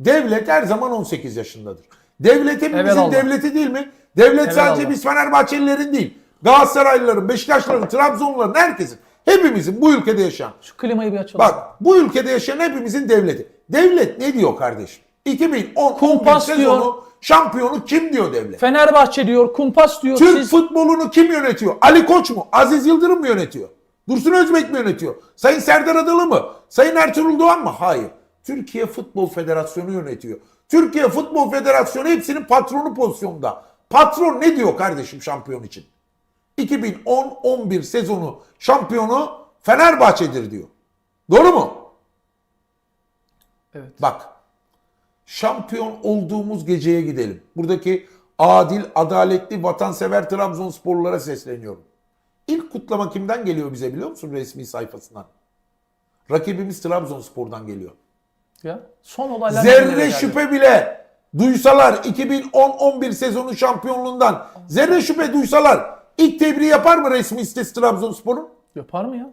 Devlet her zaman 18 yaşındadır. Devlet hepimizin Evelallah. devleti değil mi? Devlet sadece Evelallah. biz Fenerbahçelilerin değil. Galatasaraylıların, Beşiktaşlıların, Trabzonluların, herkesin. Hepimizin bu ülkede yaşayan. Şu klimayı bir açalım. Bak bu ülkede yaşayan hepimizin devleti. Devlet ne diyor kardeşim? 2010 Kumpas 11 diyor. sezonu şampiyonu kim diyor devlet? Fenerbahçe diyor, kumpas diyor. Türk Siz futbolunu kim yönetiyor? Ali Koç mu? Aziz Yıldırım mı yönetiyor? Dursun Özbek mi yönetiyor? Sayın Serdar Adalı mı? Sayın Ertuğrul Doğan mı? Hayır. Türkiye Futbol Federasyonu yönetiyor. Türkiye Futbol Federasyonu hepsinin patronu pozisyonda. Patron ne diyor kardeşim şampiyon için? 2010-11 sezonu şampiyonu Fenerbahçe'dir diyor. Doğru mu? Evet. Bak. Şampiyon olduğumuz geceye gidelim. Buradaki adil, adaletli, vatansever Trabzonsporlulara sesleniyorum. İlk kutlama kimden geliyor bize biliyor musun resmi sayfasından? Rakibimiz Trabzonspor'dan geliyor. Ya son olaylar Zerre şüphe bile duysalar 2010-11 sezonu şampiyonluğundan zerre şüphe duysalar ilk tebriği yapar mı resmi sitesi Trabzonspor'un? Yapar mı ya?